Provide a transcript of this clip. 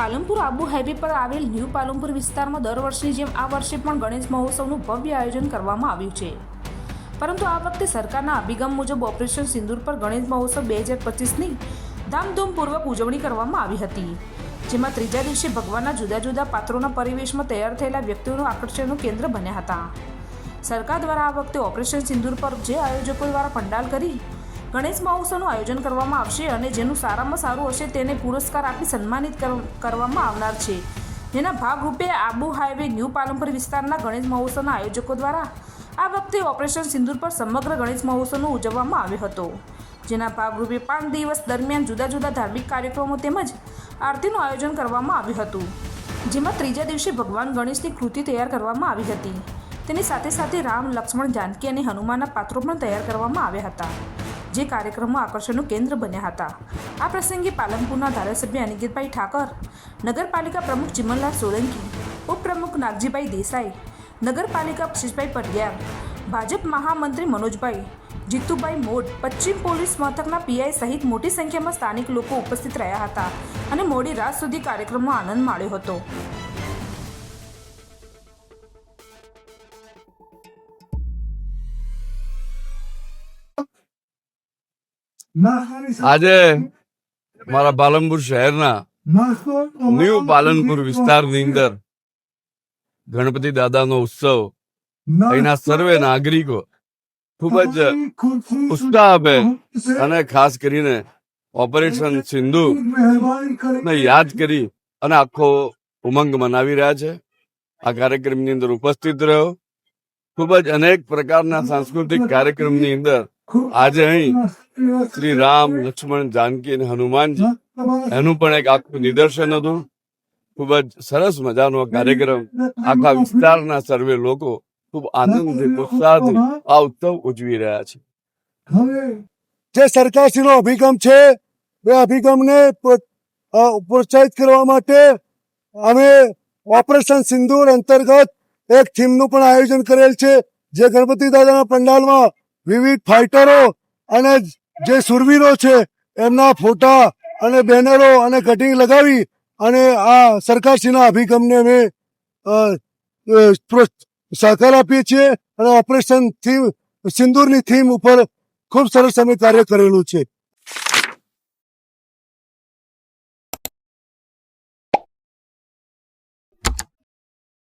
Palanpur, Abu highway પર આવેલ new Palanpur વિસ્તારમાં દર વર્ષની જેમ આ વર્ષે પણ ગણેશ મહોત્સવનું ભવ્ય આયોજન કરવામાં આવ્યું છે. પરંતુ આ વખતે સરકારના અભિગમ મુજબ ઓપરેશન સિંદૂર પર ગણેશ મહોત્સવ બે હજાર પચીસની ધામધૂમપૂર્વક ઉજવણી કરવામાં આવી હતી. જેમાં ત્રીજા દિવસે ભગવાનના જુદા જુદા પાત્રોના પરિવેશમાં તૈયાર થયેલા વ્યક્તિઓનું આકર્ષણનું કેન્દ્ર બન્યા હતા. સરકાર દ્વારા આ વખતે ઓપરેશન સિંદૂર પર જે આયોજકો દ્વારા પંડાલ કરી ગણેશ મહોત્સવનું આયોજન કરવામાં આવશે અને જેનું સારામાં સારું હશે તેને પુરસ્કાર આપી સન્માનિત કર- કરવામાં આવનાર છે. જેના ભાગરૂપે આબુ હાઈવે ન્યૂ પાલનપુર વિસ્તારના ગણેશ મહોત્સવના આયોજકો દ્વારા આ વખતે ઓપરેશન સિંદૂર પર સમગ્ર ગણેશ મહોત્સવનો ઉજવવામાં આવ્યો હતો. જેના ભાગરૂપે પાંચ દિવસ દરમિયાન જુદા જુદા ધાર્મિક કાર્યક્રમો તેમજ આરતીનું આયોજન કરવામાં આવ્યું હતું. જેમાં ત્રીજા દિવસે ભગવાન ગણેશની કૃતિ તૈયાર કરવામાં આવી હતી. તેની સાથે સાથે રામ, લક્ષ્મણ, જાનકી અને હનુમાનના પાત્રો પણ તૈયાર કરવામાં આવ્યા હતા. જે કાર્યક્રમમાં આકર્ષણનું કેન્દ્ર બન્યા હતા. આ પ્રસંગે પાલનપુરના ધારાસભ્ય અનિકેતભાઈ ઠાકર, નગરપાલિકા પ્રમુખ ચિમનલાલ સોલંકી, ઉપપ્રમુખ નાગજીભાઈ દેસાઈ, નગરપાલિકા શિષભાઈ પડિયાર ભાજપ મહામંત્રી મનોજભાઈ, જીતુભાઈ મોડ પશ્ચિમ પોલીસ મથકના પીઆઈ સહિત મોટી સંખ્યામાં સ્થાનિક લોકો ઉપસ્થિત રહ્યા હતા અને મોડી રાત સુધી કાર્યક્રમનો આનંદ માણ્યો હતો. આજે મારા પાલનપુર શહેરના ન્યુ પાલનપુર વિસ્તારની અંદર ગણપતિ દાદાનો ઉત્સવ. અહીંના સર્વે નાગરિકો ખૂબ જ ઉત્સાહભેર અને ખાસ કરીને ઓપરેશન સિંધુ ને યાદ કરી અને આખો ઉમંગ મનાવી રહ્યા છે. આ કાર્યક્રમની અંદર ઉપસ્થિત રહ્યો. ખૂબ જ અનેક પ્રકારના સાંસ્કૃતિક કાર્યક્રમની અંદર આજે અહીં શ્રી રામ લક્ષ્મણ જાનકી અને હનુમાનજી એનું પણ એક આખું નિદર્શન હતું. ખૂબ જ સરસ મજાનો કાર્યક્રમ. આખા વિસ્તારના સર્વે લોકો ખૂબ આનંદથી, ઉત્સાહથી આ ઉત્સવ ઉજવી રહ્યા છે. જે સરકારશ્રીનો અભિગમ છે, એ અભિગમને પ્રો- પ્રોત્સાહિત કરવા માટે અમે ઓપરેશન સિંદૂર અંતર્ગત એક થીમનું પણ આયોજન કરેલ છે, જે ગણપતિ દાદાના પંડાલમાં વિવિધ ફાઇટરો અને જે સુરવીરો છે, એમના ફોટા અને બેનરો અને કટિંગ લગાવી અને આ સરકારશ્રીના અભિગમને અમે સહકાર આપીએ છીએ અને ઓપરેશન થીમ સિંદૂરની થીમ ઉપર ખૂબ સરસ અમે કાર્ય કરેલું છે.